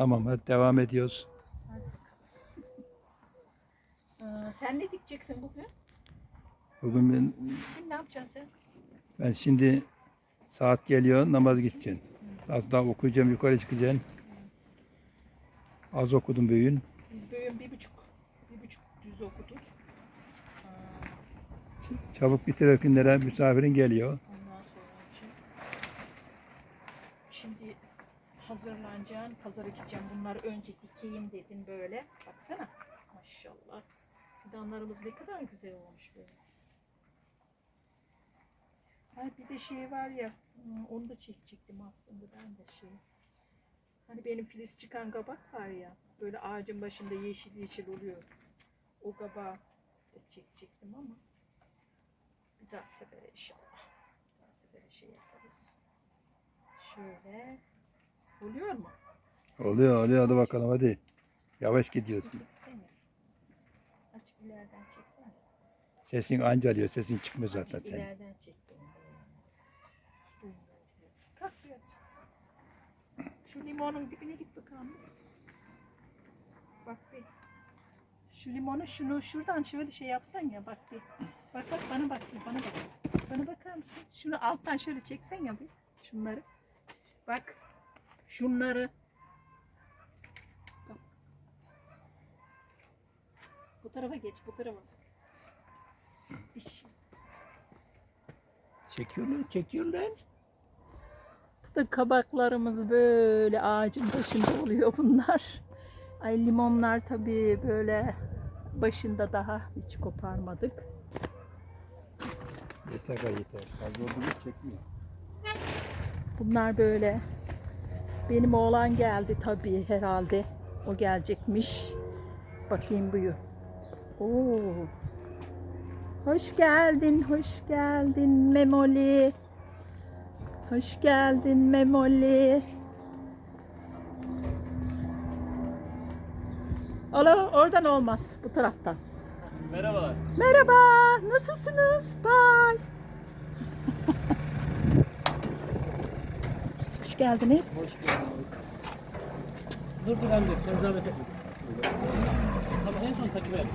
Tamam hadi devam ediyoruz. Ee, sen ne dikeceksin bugün? Bugün ben, Bugün ne yapacaksın sen? ben şimdi saat geliyor namaz gideceğim. Az daha okuyacağım yukarı çıkacağım. Az okudum bugün. Biz böyle bir buçuk, bir buçuk düz okuduk. Aa, Çabuk bitirir günlere misafirin geliyor. Hazırlanacaksın, pazara gideceğim. Bunları önce dikeyim dedim böyle. Baksana. Maşallah. Fidanlarımız ne kadar güzel olmuş böyle. Ha bir de şey var ya, hmm, onu da çekecektim aslında ben de şey. Hani benim filiz çıkan kabak var ya, böyle ağacın başında yeşil yeşil oluyor. O kabağı da çekecektim ama bir daha sefere inşallah. Bir daha sefere şey yaparız. Şöyle. Oluyor mu? Oluyor oluyor hadi bakalım hadi. Yavaş gidiyorsun. Çeksene. Açık ileriden çeksene. Sesin anca alıyor. Sesin çıkmıyor zaten Azıcık senin. ileriden çek. Kalk bir aç. Şu limonun dibine git bakalım. Bak bir. Şu limonu şunu şuradan şöyle şey yapsan ya bak bir. Bak bak bana bak bir bana bak. Bana bakar mısın? Şunu alttan şöyle çeksen ya bir. Şunları. Bak. Şunları. Bu tarafa geç bu tarafa. Çekiyorlar çekiyorlar. Bu da kabaklarımız böyle ağacın başında oluyor bunlar. Ay limonlar tabii böyle başında daha hiç koparmadık. Yeter yeter. Fazla çekmiyor. Bunlar böyle. Benim oğlan geldi tabii herhalde. O gelecekmiş. Bakayım buyur. Oo. Hoş geldin, hoş geldin Memoli. Hoş geldin Memoli. Alo, oradan olmaz, bu taraftan. Merhabalar. Merhaba, nasılsınız? Bye. Geldiniz. Hoş bulduk. Dur dur amca sen zahmet etme. Tamam en son takip et.